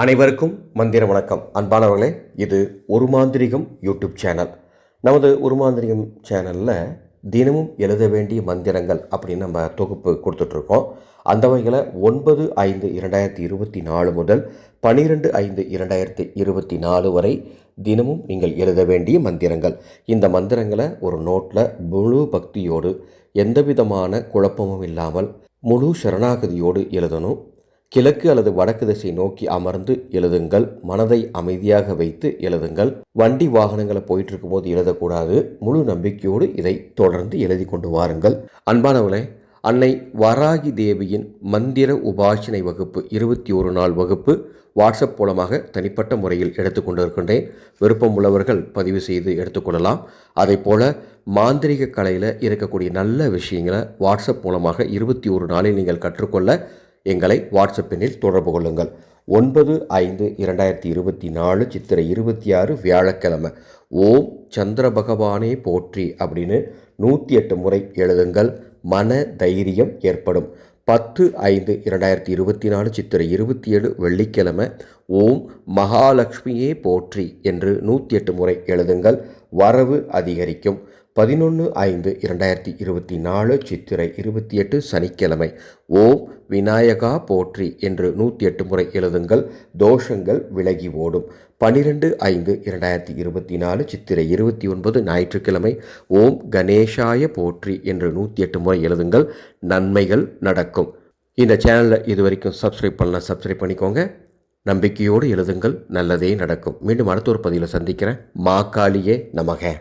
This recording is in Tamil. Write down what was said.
அனைவருக்கும் மந்திர வணக்கம். அன்பானவர்களே இது ஒரு மாந்திரிகம் யூடியூப் சேனல். நமது ஒரு மாந்திரிகம் சேனலில் தினமும் எழுத வேண்டிய மந்திரங்கள் அப்படின்னு நம்ம தொகுப்பு கொடுத்துட்ருக்கோம். அந்த வகையில் ஒன்பது ஐந்து இரண்டாயிரத்தி இருபத்தி நாலு முதல் பனிரெண்டு ஐந்து இரண்டாயிரத்தி இருபத்தி நாலு வரை தினமும் நீங்கள் எழுத வேண்டிய மந்திரங்கள். இந்த மந்திரங்களை ஒரு நோட்டில் முழு பக்தியோடு எந்த விதமான குழப்பமும் இல்லாமல் முழு சரணாகதியோடு எழுதணும். கிழக்கு அல்லது வடக்கு திசை நோக்கி அமர்ந்து எழுதுங்கள். மனதை அமைதியாக வைத்து எழுதுங்கள். வண்டி வாகனங்களை போயிட்டு இருக்கும்போது எழுதக்கூடாது. முழு நம்பிக்கையோடு இதை தொடர்ந்து எழுதி கொண்டு வாருங்கள். அன்பானவர்களே அன்னை வராகி தேவியின் மந்திர உபாசனை வகுப்பு இருபத்தி ஒரு நாள் வகுப்பு வாட்ஸ்அப் மூலமாக தனிப்பட்ட முறையில் எடுத்துக்கொண்டிருக்கின்றேன் விருப்பம் உள்ளவர்கள் பதிவு செய்து எடுத்துக்கொள்ளலாம் அதே போல் மாந்திரிக கலையில் இருக்கக்கூடிய நல்ல விஷயங்களை வாட்ஸ்அப் மூலமாக இருபத்தி ஒரு நாளில் நீங்கள் கற்றுக்கொள்ள எங்களை வாட்ஸ்அப்பினில் தொடர்பு கொள்ளுங்கள். ஒன்பது ஐந்து இரண்டாயிரத்தி இருபத்தி நாலு சித்திரை இருபத்தி ஆறு வியாழக்கிழமை. ஓம் சந்திர பகவானே போற்றி அப்படின்னு நூற்றி எட்டு முறை எழுதுங்கள். மன தைரியம் ஏற்படும். பத்து ஐந்து இரண்டாயிரத்தி இருபத்தி நாலு சித்திரை இருபத்தி ஏழு வெள்ளிக்கிழமை. ஓம் மகாலட்சுமியே போற்றி என்று நூற்றி எட்டு முறை எழுதுங்கள். வரவு அதிகரிக்கும். பதினொன்று ஐந்து இரண்டாயிரத்தி இருபத்தி நாலு சித்திரை இருபத்தி எட்டு சனிக்கிழமை. ஓம் விநாயகா போற்றி என்று நூற்றி எட்டு முறை எழுதுங்கள் தோஷங்கள் விலகி ஓடும். பனிரெண்டு ஐந்து இரண்டாயிரத்தி இருபத்தி நாலு சித்திரை இருபத்தி ஒன்பது ஞாயிற்றுக்கிழமை. ஓம் கணேஷாய போற்றி என்று நூற்றி எட்டு முறை எழுதுங்கள் நன்மைகள் நடக்கும். இந்த சேனலில் இது வரைக்கும் சப்ஸ்கிரைப் பண்ணலாம் சப்ஸ்கிரைப் பண்ணிக்கோங்க. நம்பிக்கையோடு எழுதுங்கள் நல்லதே நடக்கும். மீண்டும் அடுத்த ஒரு பதிவில் சந்திக்கிறேன். மாக்காளியே நமக.